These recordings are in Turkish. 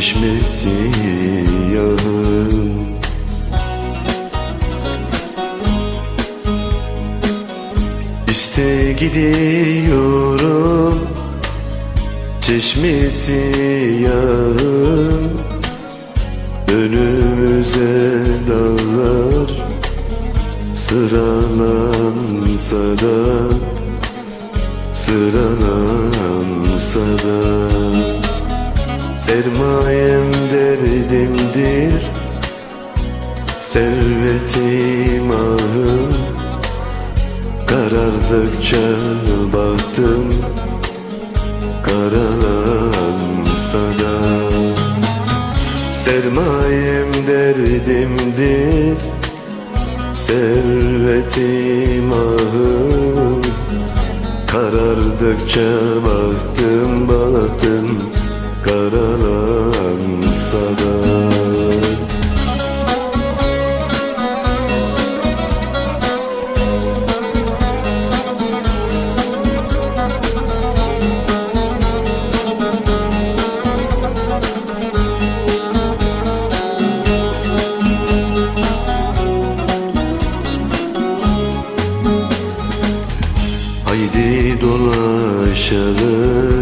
Çeşmesi yağın İşte gidiyorum. Çeşmesi yağın Önümüze dağlar. Sıralansa da Sıralansa da Sermayem derdimdir Servetim ahım Karardıkça baktım Karalansa da. Sermayem derdimdir Servetim ahım Karardıkça baktım baktım Karalansa da. Haydi dolaşalım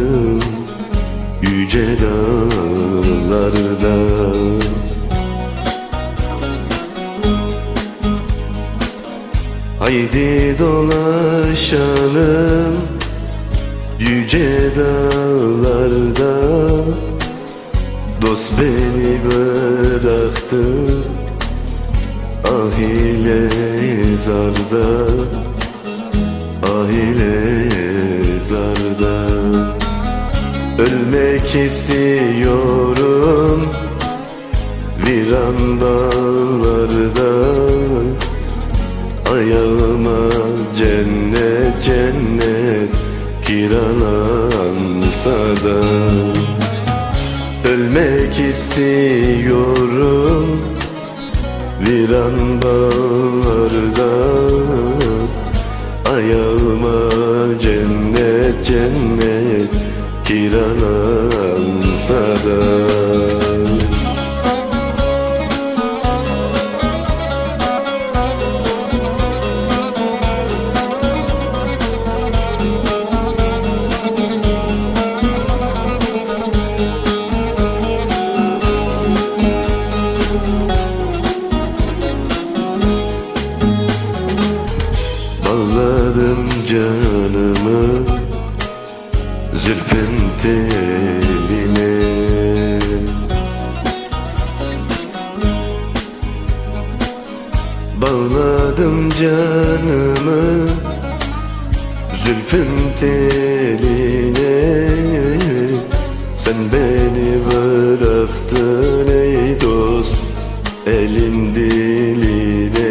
yüce dağlarda. Haydi dolaşalım yüce dağlarda. Dost beni bıraktı ah ile zarda. Ah ile zarda Ölmek istiyorum Viran dağlarda. Ayağıma cennet cennet Kiralansa da. Ölmek istiyorum Viran bağlarda Ayağıma cennet cennet Kiralansa da Bağladım canımı Zülfün teline. Bağladım canımı Zülfün teline. Sen beni bıraktın ey dost Elin diline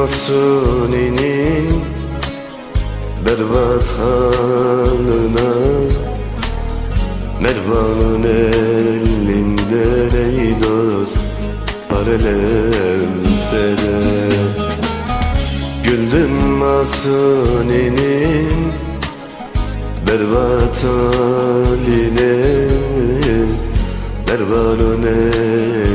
Masuni'nin Berbat halına Mervan'ın elinden ey dost Parelense de Güldün Masuni'nin Berbat haline Mervan'ın elinden